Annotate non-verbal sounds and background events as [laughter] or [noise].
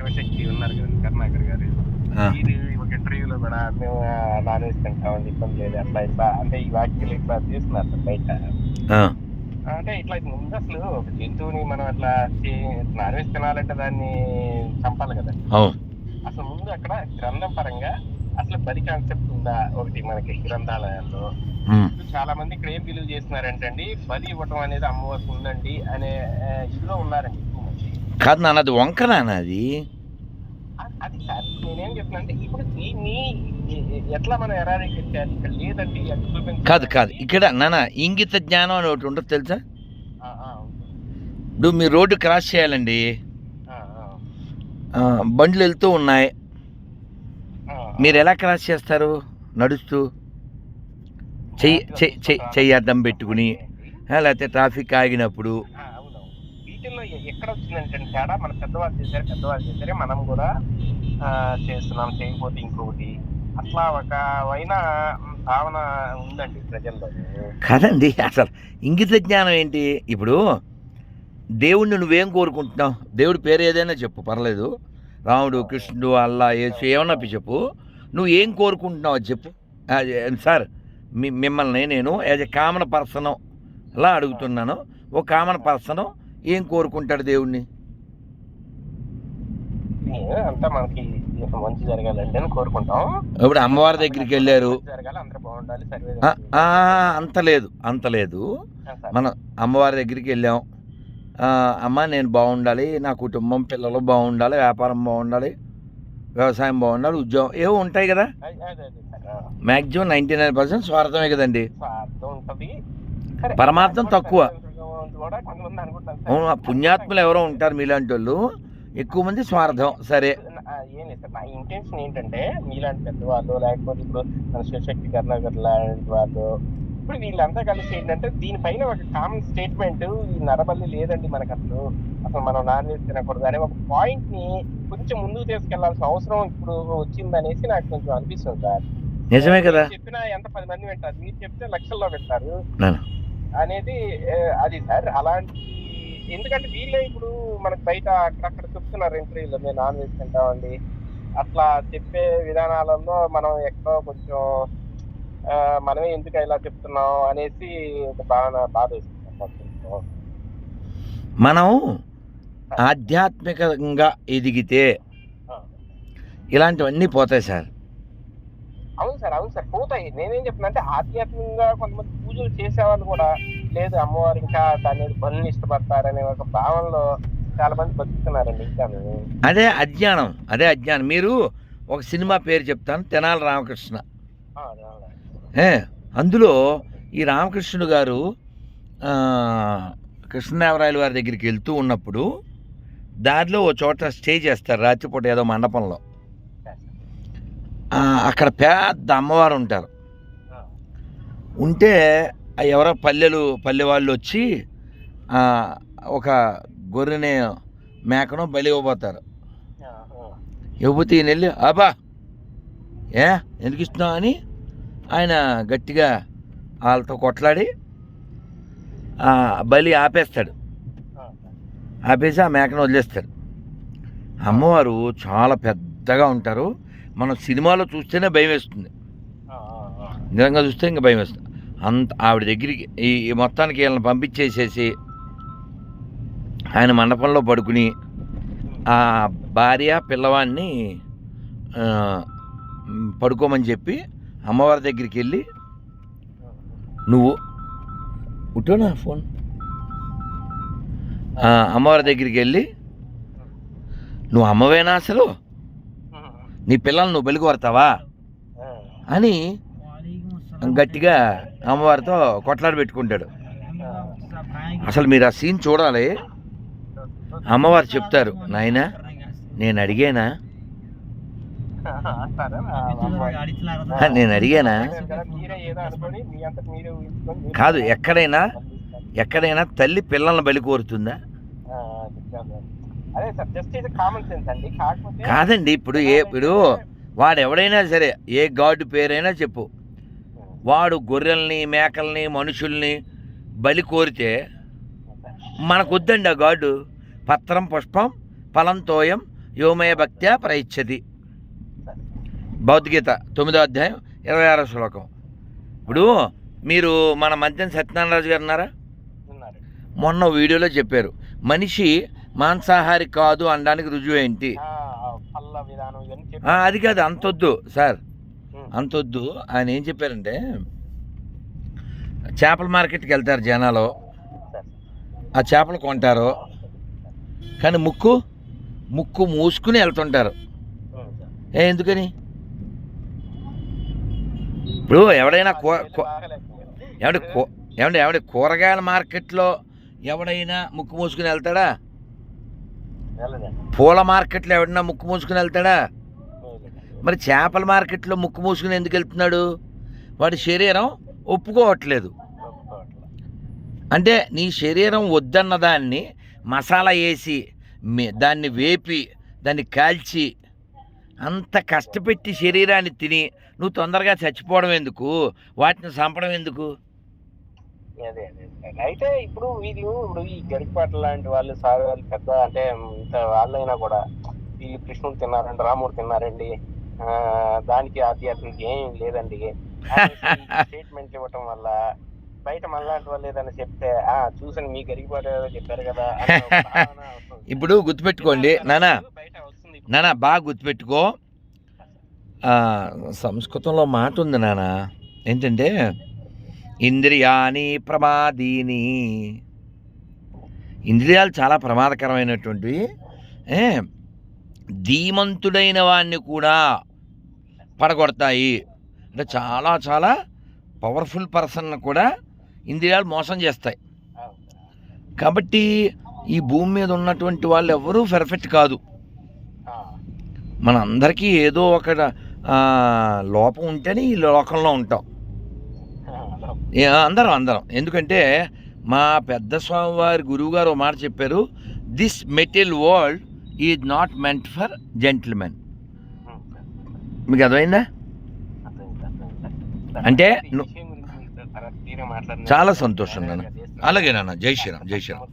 శివశక్తి ఉన్నారు కదా కరుణాకర్ గారు. ఇది ఒక ఇంటర్వ్యూలో కూడా మేము నాన్ వెజ్ తింటాం ఇబ్బంది లేదు. అట్లా ఇట్లా అంటే ఈ వ్యాఖ్యలు ఇట్లా చేస్తున్నారు బయట. అంటే ఇట్లా ముందు అసలు ఒక జంతువుని మనం అట్లా నాన్ వెజ్ తినాలంటే దాన్ని చంపాలి కదా. అసలు ముందు అక్కడ గ్రంథం పరంగా అసలు బలి కాన్సెప్ట్ ఉందా? ఒకటి మనకి గ్రంథాలయాల్లో. చాలా మంది ఇక్కడ ఏం బిలీవ్ చేస్తున్నారంటే అండి బలి ఇవ్వటం అనేది అమ్మవారికి ఉందండి అనే ఇదిలో ఉన్నారండి. కాదు నాన్న అది వంక నాన్న అది. అది సార్ నేనేం చెప్తున్నా అంటే ఇప్పుడు దీన్ని ఎట్లా మనం ఎరాడికేట్ చేయాలి ఇక్కడ లేదండి. కాదు కాదు ఇక్కడ నాన్న ఇంగిత జ్ఞానం అని ఒకటి ఉంటుంది తెలుసా? ఇప్పుడు మీరు రోడ్డు క్రాస్ చేయాలండి. బండ్లు వెళ్తూ ఉన్నాయి. మీరు ఎలా క్రాస్ చేస్తారు? నడుస్తూ? చెయ్యి చెయ్యి అడ్డం పెట్టుకుని లేకపోతే ట్రాఫిక్ ఆగినప్పుడు ఆ, అవునవును వీటిల్లో ఎ- ఎక్కడ వచ్చిందంటే తేడా మన పెద్దవాళ్ళు చేశారు పెద్దవాళ్ళు చేశారే మనం కూడా ఆ, చేస్తున్నాం చేయకపోతే ఇంకొకటి. అట్లా ఒక వైన భావన ఉందండి ప్రజల్లో. కాదండి అసలు ఇంగిత జ్ఞానం ఏంటి? ఇప్పుడు దేవుణ్ణి నువ్వేం కోరుకుంటున్నావు? దేవుడి పేరు ఏదైనా చెప్పు పర్లేదు. రాముడు కృష్ణుడు అల్లా యేసు ఏమన్నా చెప్పు. నువ్వు ఏం కోరుకుంటున్నావు అది చెప్పు. సార్ మిమ్మల్ని నేను యాజ్ ఎ కామన్ పర్సన్ అలా అడుగుతున్నాను. ఓ కామన్ పర్సన్ ఏం కోరుకుంటాడు దేవుణ్ణి? అంతా మనకి మంచి జరగాలండి అని కోరుకుంటాం. ఇప్పుడు అమ్మవారి దగ్గరికి వెళ్ళారు. అంత లేదు అంత లేదు. మనం అమ్మవారి దగ్గరికి వెళ్ళాం. అమ్మ నేను బాగుండాలి నా కుటుంబం పిల్లలు బాగుండాలి వ్యాపారం బాగుండాలి వ్యవసాయం బాగుండాలి ఉద్యోగం ఏవో ఉంటాయి కదా. మ్యాక్సిమం నైంటీ నైన్ పర్సెంట్ స్వార్థమే కదండి. పరమార్థం తక్కువ. ఆ పుణ్యాత్ములు ఎవరో ఉంటారు మీలాంటి వాళ్ళు. ఎక్కువ మంది స్వార్థం. సరే. ఏం లేదు సార్. నా ఇంటెన్షన్ ఏంటంటే మీలాంటి పెద్దవాళ్ళు లేకపోతే ఇప్పుడు మన శివశక్తి కర్ణాకర్ లాంటి వాళ్ళు ఇప్పుడు వీళ్ళంతా కలిసి ఏంటంటే దీనిపైన ఒక కామన్ స్టేట్మెంట్ ఈ నరబల్లి లేదండి మనకు అసలు అసలు మనం నాన్ వెజ్ తినకూడదు అనే ఒక పాయింట్ని కొంచెం ముందుకు తీసుకెళ్ళాల్సిన అవసరం ఇప్పుడు వచ్చిందనేసి నాకు కొంచెం అనిపిస్తుంది సార్. నిజమే కదా. చెప్పినా ఎంత పది మంది వింటారు? మీరు చెప్తే లక్షల్లో వింటారు. అనేది అది సార్ అలాంటి ఎందుకంటే వీళ్ళే ఇప్పుడు మనకు బయట అక్కడక్కడ చెప్తున్నారు ఇంటర్వ్యూలో మేము నాన్ వెజ్ తింటామండి అట్లా చెప్పే విధానాలలో మనం ఎక్కడో కొంచెం మనమే ఎందుకు ఇలా చెప్తున్నాం అనేసి ఒక భావన బాధ వేస్తుంది. మనం ఆధ్యాత్మికంగా ఎదిగితే. ఇలాంటివన్నీ పోతాయి సార్ అవును సార్ అవును సార్ పోతాయి నేనేం చెప్తున్నా అంటే ఆధ్యాత్మికంగా కొంతమంది పూజలు చేసేవాళ్ళు కూడా లేదు అమ్మవారు ఇంకా దాని పనులు ఇష్టపడతారనే ఒక భావనలో చాలా మంది బతుకుతున్నారండి ఇంకా అదే అజ్ఞానం అదే అజ్ఞానం. మీరు ఒక సినిమా పేరు చెప్తాను తెనాలి రామకృష్ణ. అందులో ఈ రామకృష్ణుడు గారు కృష్ణదేవరాయల వారి దగ్గరికి వెళ్తూ ఉన్నప్పుడు దారిలో ఓ చోట స్టే చేస్తారు రాత్రిపూట ఏదో మండపంలో. అక్కడ పెద్ద అమ్మవారు ఉంటారు. ఉంటే ఎవరో పల్లెలు పల్లె వాళ్ళు వచ్చి ఒక గొర్రెని మేకను బలి ఇవ్వబోతారు. ఇవ్వబోతే ఈయన వెళ్ళి అబ్బా! ఏ? ఎందుకు ఇస్తున్నావు? అని ఆయన గట్టిగా వాళ్ళతో కొట్లాడి బలి ఆపేస్తాడు. ఆపేసి ఆ మేకను వదిలేస్తాడు అమ్మవారు చాలా పెద్దగా ఉంటారు. మనం సినిమాలో చూస్తేనే భయం వేస్తుంది. నిజంగా చూస్తే ఇంకా భయం వేస్తుంది. అంత ఆవిడ దగ్గరికి ఈ మొత్తానికి వీళ్ళని పంపించేసేసి ఆయన మండపంలో పడుకుని ఆ భార్య పిల్లవాడిని పడుకోమని చెప్పి అమ్మవారి దగ్గరికి వెళ్ళి నువ్వు ఉట్టోనా ఫోన్. అమ్మవారి దగ్గరికి వెళ్ళి నువ్వు అమ్మవేనా అసలు? నీ పిల్లల్ని నువ్వు బలి అని గట్టిగా అమ్మవారితో కొట్లాడి పెట్టుకుంటాడు. అసలు మీరు ఆ సీన్ చూడాలి. అమ్మవారు చెప్తారు నాయనా నేను అడిగానా? [laughs] నేను అడిగానా? కాదు ఎక్కడైనా ఎక్కడైనా తల్లి పిల్లల్ని బలి కోరుతుందా? కాదండి ఇప్పుడు ఏ ఇప్పుడు వాడు ఎవడైనా సరే ఏ గాడ్ పేరైనా చెప్పు. వాడు గొర్రెల్ని మేకల్ని మనుషుల్ని బలి కోరితే మనకు వద్దండి ఆ గాడు. పత్రం పుష్పం ఫలం తోయం యోమయ భక్త్యా ప్రయిచ్చతి భౌతిగీత తొమ్మిదో అధ్యాయం ఇరవై ఆరో శ్లోకం. ఇప్పుడు మీరు మన మధ్యన సత్యనారాయణ గారు ఉన్నారా? మొన్న వీడియోలో చెప్పారు. మనిషి మాంసాహారి కాదు అనడానికి రుజువు ఏంటి? అది కాదు అంతొద్దు సార్. అంతొద్దు ఆయన ఏం చెప్పారంటే చేపల మార్కెట్కి వెళ్తారు జనాలు. ఆ చేపలు కొంటారు కానీ ముక్కు ముక్కు మూసుకుని వెళ్తుంటారు. ఏ ఎందుకని ఇప్పుడు ఎవడైనా కూ ఏమంటే కూ ఏమంటే ఏమంటే కూరగాయల మార్కెట్లో ఎవడైనా ముక్కు మూసుకుని వెళ్తాడా. పూల మార్కెట్లో ఎవడైనా ముక్కు మూసుకుని వెళ్తాడా. మరి చేపల మార్కెట్లో ముక్కు మూసుకుని ఎందుకు వెళ్తున్నాడు? వాడి శరీరం ఒప్పుకోవట్లేదు. అంటే నీ శరీరం వద్దన్న దాన్ని మసాలా వేసి దాన్ని వేపి దాన్ని కాల్చి అంత కష్టపెట్టి శరీరాన్ని తిని నువ్వు తొందరగా చచ్చిపోవడం ఎందుకు? వాటిని చంపడం ఎందుకు? అదే అదే అయితే ఇప్పుడు వీళ్ళు ఇప్పుడు ఈ గడిపాట లాంటి వాళ్ళు సార్ వాళ్ళు పెద్ద అంటే ఇంత వాళ్ళైనా కూడా వీళ్ళు కృష్ణుడు తిన్నారండి రాముడు తిన్నారండి దానికి ఆధ్యాత్మిక ఏం లేదండి. స్టేట్మెంట్ [laughs] ఇవ్వటం వల్ల బయట మనలాంటి వాళ్ళు ఏదైనా చెప్తే ఆ చూసని మీ ఏదో చెప్పారు కదా. [laughs] ఇప్పుడు గుర్తుపెట్టుకోండి నానా నానా బాగా గుర్తుపెట్టుకో. సంస్కృతంలో మాట ఉంది నాన్న ఏంటంటే ఇంద్రియాని ప్రమాదీని. ఇంద్రియాలు చాలా ప్రమాదకరమైనటువంటివి. ఏ, ధీమంతుడైన వాడిని కూడా పడగొడతాయి. అంటే చాలా చాలా పవర్ఫుల్ పర్సన్ కూడా ఇంద్రియాలు మోసం చేస్తాయి. కాబట్టి ఈ భూమి మీద ఉన్నటువంటి వాళ్ళు ఎవరూ పర్ఫెక్ట్ కాదు. మన అందరికీ ఏదో ఒక లోపం ఉంటేనే ఈ లోకంలో ఉంటాం. అందరం అందరం. ఎందుకంటే మా పెద్ద స్వామి వారి గురువు గారు మాట చెప్పారు this material world is not meant for gentlemen మీకు అర్థమైందా. అంటే చాలా సంతోషం నాన్న. అలాగే నాన్న జై శ్రీరామ్ జై శ్రీరామ్